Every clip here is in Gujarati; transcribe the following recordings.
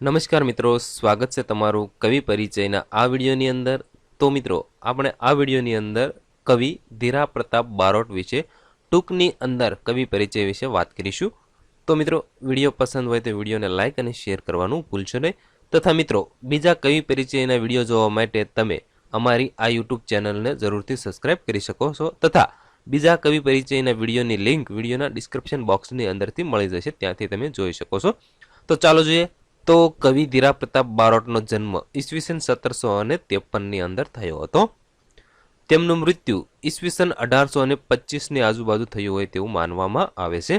નમસ્કાર મિત્રો, સ્વાગત છે તમારું કવિ પરિચયના આ વિડીયોની અંદર. તો મિત્રો, આપણે આ વિડીયોની અંદર કવિ ધીરા પ્રતાપ બારોટ વિશે ટૂંકની અંદર કવિ પરિચય વિશે વાત કરીશું. તો મિત્રો, વીડિયો પસંદ હોય તો વિડીયોને લાઇક અને શેર કરવાનું ભૂલશો નહીં. તથા મિત્રો, બીજા કવિ પરિચયના વીડિયો જોવા માટે તમે અમારી આ યુટ્યુબ ચેનલને જરૂરથી સબસ્ક્રાઇબ કરી શકો છો. તથા બીજા કવિ પરિચયના વિડીયોની લિંક વિડીયોના ડિસ્ક્રિપ્શન બોક્સની અંદરથી મળી જશે, ત્યાંથી તમે જોઈ શકો છો. તો ચાલો જોઈએ તો કવિ ધીરા પ્રતાપ બારોટનો જન્મ ઈસવીસન સત્તરસો અને ત્રેપનની અંદર થયો હતો. તેમનું મૃત્યુ ઈસવીસન અઢારસો અને પચીસની આજુબાજુ થયું હોય તેવું માનવામાં આવે છે.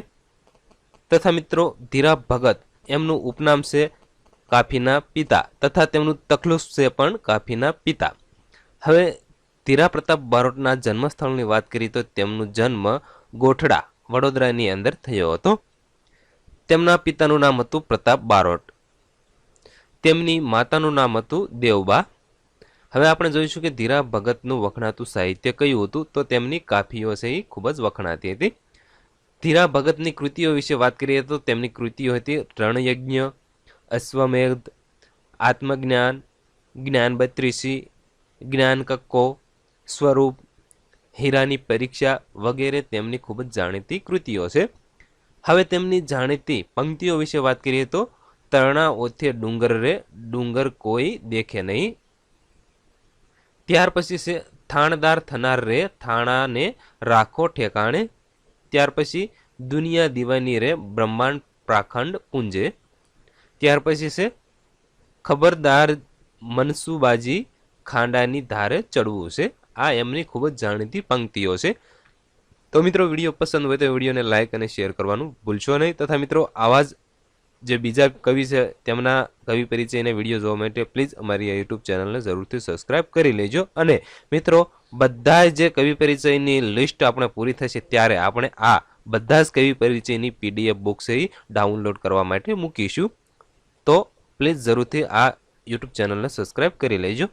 તથા મિત્રો, ધીરા ભગત એમનું ઉપનામ છે કાફીના પિતા તથા તેમનું તખલુસ છે પણ કાફીના પિતા. હવે ધીરા પ્રતાપ બારોટના જન્મસ્થળની વાત કરીએ તો તેમનું જન્મ ગોઠડા, વડોદરાની અંદર થયો હતો. તેમના પિતાનું નામ હતું પ્રતાપ બારોટ. તેમની માતાનું નામ હતું દેવબા. હવે આપણે જોઈશું કે ધીરા ભગતનું વખણાતું સાહિત્ય કયું હતું, તો તેમની કાફીઓ છે એ ખૂબ જ વખણાતી હતી. ધીરા ભગતની કૃતિઓ વિશે વાત કરીએ તો તેમની કૃતિઓ હતી રણયજ્ઞ, અશ્વમેધ, આત્મજ્ઞાન, જ્ઞાન બત્રીસી, જ્ઞાન કક્કો, સ્વરૂપ, હીરાની પરીક્ષા વગેરે તેમની ખૂબ જ જાણીતી કૃતિઓ છે. હવે તેમની જાણીતી પંક્તિઓ વિશે વાત કરીએ તો તરણા ઓથે ડુંગર રે, ડુંગર કોઈ દેખે નહીં. ત્યાર પછી છે થાણદાર થનાર રે, થાણાને રાખો ઠેકાણે. ત્યાર પછી દુનિયા દીવાની રે, બ્રહ્માંડ પ્રાખંડ પૂંજે ત્યાર પછી છે ખબરદાર મનસુબાજી ખાંડાની ધારે ચડવું છે આ એમની ખૂબ જ જાણીતી પંક્તિઓ છે તો મિત્રો, વીડિયો પસંદ હોય તો વિડીયોને લાઇક અને શેર કરવાનું ભૂલશો નહીં. તથા મિત્રો, આવા જ જે બીજા કવિ છે, તેમના કવિ પરિચયના વીડિયો જોવા માટે પ્લીઝ અમારી આ યુટ્યુબ ચેનલને જરૂરથી સબસ્ક્રાઇબ કરી લેજો. અને મિત્રો, બધા જે કવિ પરિચયની લિસ્ટ આપણે પૂરી થશે ત્યારે આપણે આ બધા જ કવિ પરિચયની પીડીએફ બુક્સ એ ડાઉનલોડ કરવા માટે મૂકીશું. તો પ્લીઝ જરૂરથી આ યુટ્યુબ ચેનલને સબસ્ક્રાઇબ કરી લેજો.